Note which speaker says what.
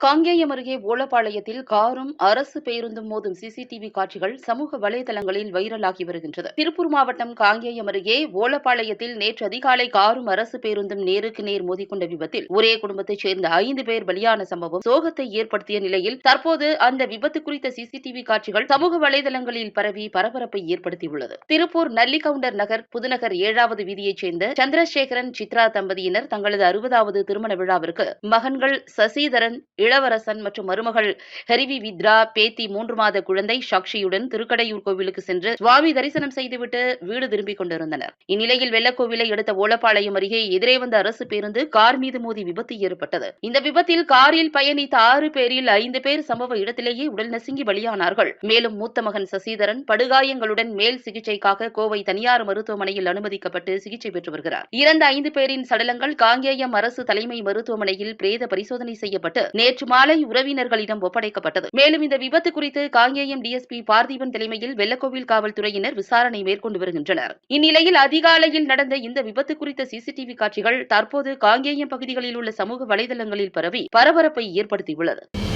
Speaker 1: காங்கேயம் அருகே ஓலப்பாளையத்தில் காரும் அரசு பேருந்தும் மோதும் சிசிடிவி காட்சிகள் சமூக வலைதளங்களில் வைரலாகி வருகின்றது. திருப்பூர் மாவட்டம் காங்கேயம் அருகே ஓலப்பாளையத்தில் நேற்று அதிகாலை காரும் அரசு பேருந்தும் நேருக்கு நேர் மோதிக்கொண்ட விபத்தில் ஒரே குடும்பத்தைச் சேர்ந்த ஐந்து பேர் பலியான சம்பவம் சோகத்தை ஏற்படுத்திய நிலையில் தற்போது அந்த விபத்து குறித்த சிசிடிவி காட்சிகள் சமூக வலைதளங்களில் பரவி பரபரப்பை ஏற்படுத்தியுள்ளது. திருப்பூர் நல்லிகவுண்டர் நகர் புதுநகர் ஏழாவது வீதியைச் சேர்ந்த சந்திரசேகரன் சித்ரா தம்பதியினர் தங்களது அறுபதாவது திருமண விழாவிற்கு மகன்கள் சசிதரன் இளவரசன் மற்றும் மருமகள் ஹரிவி வித்ரா பேத்தி மூன்று மாத குழந்தை சாக்ஷியுடன் திருக்கடையூர் கோவிலுக்கு சென்று சுவாமி தரிசனம் செய்துவிட்டு வீடு திரும்பிக் கொண்டிருந்தனர். இந்நிலையில் வெள்ளக்கோவிலை அடுத்த ஓலப்பாளையம் அருகே எதிரே வந்த அரசு பேருந்து கார் மீது மோதி விபத்து ஏற்பட்டது. இந்த விபத்தில் காரில் பயணித்த ஆறு பேரில் ஐந்து பேர் சம்பவ இடத்திலேயே உடல் நசுங்கி பலியானார்கள். மேலும் மூத்த மகன் சசிதரன் படுகாயங்களுடன் மேல் சிகிச்சைக்காக கோவை தனியார் மருத்துவமனையில் அனுமதிக்கப்பட்டு சிகிச்சை பெற்று வருகிறார். இறந்த ஐந்து பேரின் சடலங்கள் காங்கேயம் அரசு தலைமை மருத்துவமனையில் பிரேத பரிசோதனை செய்யப்பட்டு நேற்று மாலை உறவினர்களிடம் ஒப்படைக்கப்பட்டது. மேலும் இந்த விபத்து குறித்து காங்கேயம் டிஎஸ்பி பார்த்திபன் தலைமையில் வெள்ளக்கோவில் காவல்துறையினர் விசாரணை மேற்கொண்டு வருகின்றனர். இந்நிலையில் அதிகாலையில் நடந்த இந்த விபத்து குறித்த சிசிடிவி காட்சிகள் தற்போது காங்கேயம் பகுதிகளில் உள்ள சமூக வலைதளங்களில் பரவி பரபரப்பை ஏற்படுத்தியுள்ளது.